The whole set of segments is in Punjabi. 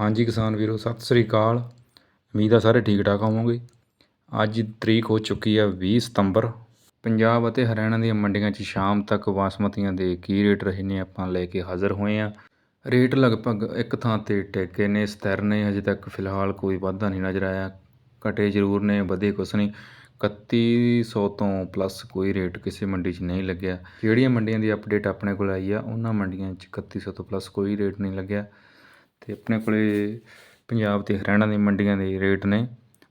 ਹਾਂਜੀ ਕਿਸਾਨ ਵੀਰੋ, ਸਤਿ ਸ੍ਰੀ ਅਕਾਲ। ਉਮੀਦ ਆ ਸਾਰੇ ਠੀਕ ਠਾਕ ਹੋਵੋਗੇ। ਅੱਜ ਤਰੀਕ ਹੋ ਚੁੱਕੀ ਹੈ 20 ਸਤੰਬਰ। ਪੰਜਾਬ ਅਤੇ ਹਰਿਆਣਾ ਦੀਆਂ ਮੰਡੀਆਂ 'ਚ ਸ਼ਾਮ ਤੱਕ ਬਾਸਮਤੀਆਂ ਦੇ ਕੀ ਰੇਟ ਰਹੇ ਨੇ ਆਪਾਂ ਲੈ ਕੇ ਹਾਜ਼ਰ ਹੋਏ ਆ। ਰੇਟ ਲਗਭਗ ਇੱਕ ਥਾਂ ਤੇ ਟਿਕੇ ਨੇ, ਸਥਿਰ ਨੇ, ਹਜੇ ਤੱਕ ਫਿਲਹਾਲ ਕੋਈ ਵਾਧਾ ਨਹੀਂ ਨਜ਼ਰ ਆਇਆ। ਘਟੇ ਜ਼ਰੂਰ ਨੇ, ਵਧੇ ਕੁਛ ਨਹੀਂ। 3100 ਤੋਂ ਪਲੱਸ ਕੋਈ ਰੇਟ ਕਿਸੇ ਮੰਡੀ 'ਚ ਨਹੀਂ ਲੱਗਿਆ। ਜਿਹੜੀਆਂ ਮੰਡੀਆਂ ਦੀ ਅਪਡੇਟ ਆਪਣੇ ਕੋਲ ਆਈ ਆ, ਉਹਨਾਂ ਮੰਡੀਆਂ 'ਚ 3100 ਤੋਂ ਪਲੱਸ ਕੋਈ ਰੇਟ ਨਹੀਂ ਲੱਗਿਆ। ਅਤੇ ਆਪਣੇ ਕੋਲ ਪੰਜਾਬ ਅਤੇ ਹਰਿਆਣਾ ਦੀਆਂ ਮੰਡੀਆਂ ਦੇ ਰੇਟ ਨੇ।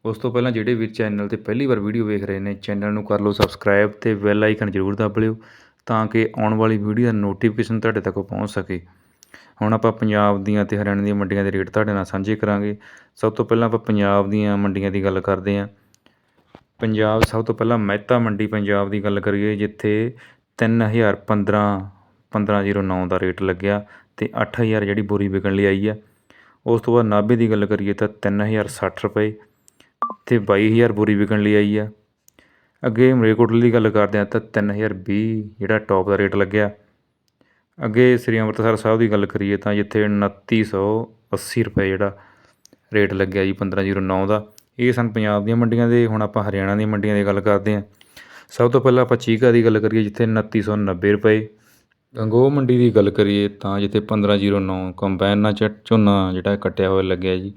ਉਸ ਤੋਂ ਪਹਿਲਾਂ ਜਿਹੜੇ ਵੀਰ ਚੈਨਲ ਤੇ ਪਹਿਲੀ ਵਾਰ ਵੀਡੀਓ ਵੇਖ ਰਹੇ ਨੇ, ਚੈਨਲ ਨੂੰ ਕਰ ਲਓ ਸਬਸਕ੍ਰਾਈਬ ਅਤੇ ਬੈਲ ਆਈਕਨ ਜ਼ਰੂਰ ਦੱਬ ਲਿਓ ਤਾਂ ਕਿ ਆਉਣ ਵਾਲੀ ਵੀਡੀਓ ਦਾ ਨੋਟੀਫਿਕੇਸ਼ਨ ਤੁਹਾਡੇ ਤੱਕ ਪਹੁੰਚ ਸਕੇ। ਹੁਣ ਆਪਾਂ ਪੰਜਾਬ ਦੀਆਂ ਅਤੇ ਹਰਿਆਣਾ ਦੀਆਂ ਮੰਡੀਆਂ ਦੇ ਰੇਟ ਤੁਹਾਡੇ ਨਾਲ ਸਾਂਝੇ ਕਰਾਂਗੇ। ਸਭ ਤੋਂ ਪਹਿਲਾਂ ਆਪਾਂ ਪੰਜਾਬ ਦੀਆਂ ਮੰਡੀਆਂ ਦੀ ਗੱਲ ਕਰਦੇ ਹਾਂ। ਪੰਜਾਬ ਸਭ ਤੋਂ ਪਹਿਲਾਂ ਮਹਿਤਾ ਮੰਡੀ ਪੰਜਾਬ ਦੀ ਗੱਲ ਕਰੀਏ, ਜਿੱਥੇ 3015 1509 ਦਾ ਰੇਟ ਲੱਗਿਆ ਅਤੇ ਅੱਠ ਹਜ਼ਾਰ ਜਿਹੜੀ ਬੋਰੀ ਵਿਕਣ ਲਈ ਆਈ ਆ। ਉਸ ਤੋਂ ਬਾਅਦ ਨਾਭੇ ਦੀ ਗੱਲ ਕਰੀਏ ਤਾਂ 3060 ਰੁਪਏ ਅਤੇ ਬਾਈ ਹਜ਼ਾਰ ਬੋਰੀ ਵਿਕਣ ਲਈ ਆਈ ਆ। ਅੱਗੇ ਮਰੇਕੋਟਲੇ ਦੀ ਗੱਲ ਕਰਦੇ ਹਾਂ ਤਾਂ 3020 ਜਿਹੜਾ ਟੌਪ ਦਾ ਰੇਟ ਲੱਗਿਆ। ਅੱਗੇ ਸ੍ਰੀ ਅੰਮ੍ਰਿਤਸਰ ਸਾਹਿਬ ਦੀ ਗੱਲ ਕਰੀਏ ਤਾਂ ਜਿੱਥੇ 2980 ਰੁਪਏ ਜਿਹੜਾ ਰੇਟ ਲੱਗਿਆ ਜੀ 1509 ਦਾ, ਇਹ ਸਨ ਪੰਜਾਬ ਦੀਆਂ ਮੰਡੀਆਂ ਦੇ। ਹੁਣ ਆਪਾਂ ਹਰਿਆਣਾ ਦੀਆਂ ਮੰਡੀਆਂ ਦੀ ਗੱਲ ਕਰਦੇ ਹਾਂ। ਸਭ ਤੋਂ ਪਹਿਲਾਂ ਆਪਾਂ ਚੀਕਾ ਦੀ ਗੱਲ ਕਰੀਏ ਜਿੱਥੇ 2990 ਰੁਪਏ ਗੰਗੋਹ ਮੰਡੀ ਦੀ ਗੱਲ ਕਰੀਏ ਤਾਂ ਜਿੱਥੇ 1509 ਕੰਬਾਈਨ ਨਾਲ ਚ ਝੋਨਾ ਜਿਹੜਾ ਕੱਟਿਆ ਹੋਇਆ ਲੱਗਿਆ ਜੀ,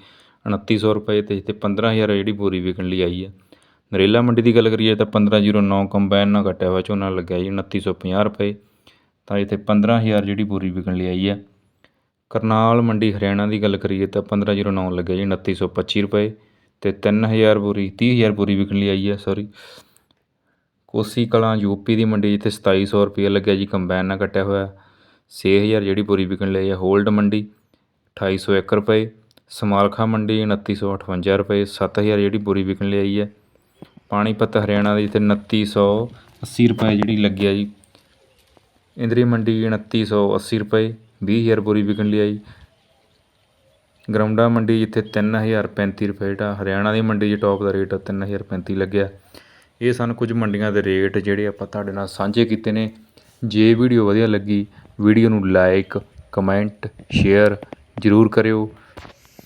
ਉਣੱਤੀ ਸੌ ਰੁਪਏ ਤੇ ਜਿੱਥੇ 15000 ਜਿਹੜੀ ਬੋਰੀ ਵਿਕਣ ਲਈ ਆਈ ਹੈ ਨਰੇਲਾ ਮੰਡੀ ਦੀ ਗੱਲ ਕਰੀਏ ਤਾਂ 1509 ਕੰਬਾਈਨ ਨਾਲ ਕੱਟਿਆ ਹੋਇਆ ਝੋਨਾ ਲੱਗਿਆ ਜੀ 2950 ਰੁਪਏ, ਤਾਂ ਇੱਥੇ 15000 ਜਿਹੜੀ ਬੋਰੀ ਵਿਕਣ ਲਈ ਆਈ ਹੈ ਕਰਨਾਲ ਮੰਡੀ ਹਰਿਆਣਾ ਦੀ ਗੱਲ ਕਰੀਏ ਤਾਂ 1509 ਲੱਗਿਆ ਜੀ 2925 ਰੁਪਏ ਅਤੇ ਤਿੰਨ ਹਜ਼ਾਰ ਬੋਰੀ, ਤੀਹ ਹਜ਼ਾਰ ਬੋਰੀ ਵਿਕਣ ਲਈ ਆਈ ਹੈ ਸੋਰੀ ਕੋਸੀ ਕਲਾਂ ਯੂਪੀ ਦੀ ਮੰਡੀ ਜਿੱਥੇ ਸਤਾਈ ਸੌ ਰੁਪਈਆ ਲੱਗਿਆ ਜੀ ਕੰਬਾਈਨ ਨਾਲ ਕੱਟਿਆ ਹੋਇਆ। ਛੇ ਹਜ਼ਾਰ ਜਿਹੜੀ ਬੋਰੀ ਵਿਕਣ ਲਈ ਹੈ ਹੋਲਡ ਮੰਡੀ 2801 ਰੁਪਏ। ਸਮਾਲਖਾ ਮੰਡੀ 2958 ਰੁਪਏ। ਸੱਤ ਹਜ਼ਾਰ ਜਿਹੜੀ ਬੋਰੀ ਵਿਕਣ ਲਈ ਆਈ ਹੈ ਪਾਣੀਪਤ ਹਰਿਆਣਾ ਦੀ ਜਿੱਥੇ 2980 ਰੁਪਏ ਜਿਹੜੀ ਲੱਗਿਆ ਜੀ। ਇੰਦਰੀ ਮੰਡੀ 2980 ਰੁਪਏ। ਵੀਹ ਹਜ਼ਾਰ ਬੋਰੀ ਵਿਕਣ ਲਈ ਆਈ। ਗਰਾਉਂਡਾ ਮੰਡੀ ਜਿੱਥੇ 3035 ਰੁਪਏ ਜਿਹੜਾ ਹਰਿਆਣਾ ਦੀ ਮੰਡੀ 'ਚ ਟੌਪ ਦਾ ਰੇਟ 3035 ਲੱਗਿਆ। ਇਹ ਸਨ ਕੁਝ ਮੰਡੀਆਂ ਦੇ ਰੇਟ ਜਿਹੜੇ ਆਪਾਂ ਤੁਹਾਡੇ ਨਾਲ ਸਾਂਝੇ ਕੀਤੇ ਨੇ। ਜੇ ਵੀਡੀਓ ਵਧੀਆ ਲੱਗੀ, ਵੀਡੀਓ ਨੂੰ ਲਾਈਕ ਕਮੈਂਟ ਸ਼ੇਅਰ ਜ਼ਰੂਰ ਕਰਿਓ।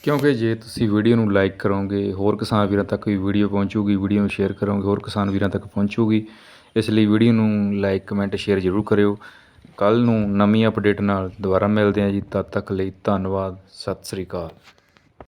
ਕਿਉਂਕਿ ਜੇ ਤੁਸੀਂ ਵੀਡੀਓ ਨੂੰ ਲਾਈਕ ਕਰੋਗੇ, ਹੋਰ ਕਿਸਾਨ ਵੀਰਾਂ ਤੱਕ ਵੀ ਵੀਡੀਓ ਪਹੁੰਚੂਗੀ, ਵੀਡੀਓ ਨੂੰ ਸ਼ੇਅਰ ਕਰੋਗੇ, ਹੋਰ ਕਿਸਾਨ ਵੀਰਾਂ ਤੱਕ ਪਹੁੰਚੂਗੀ, ਇਸ ਲਈ ਵੀਡੀਓ ਨੂੰ ਲਾਈਕ ਕਮੈਂਟ ਸ਼ੇਅਰ ਜ਼ਰੂਰ ਕਰਿਓ। ਕੱਲ ਨੂੰ ਨਵੀਂ ਅਪਡੇਟ ਨਾਲ ਦੁਬਾਰਾ ਮਿਲਦੇ ਹਾਂ ਜੀ। ਤਦ ਤੱਕ ਲਈ ਧੰਨਵਾਦ। ਸਤਿ ਸ੍ਰੀ ਅਕਾਲ।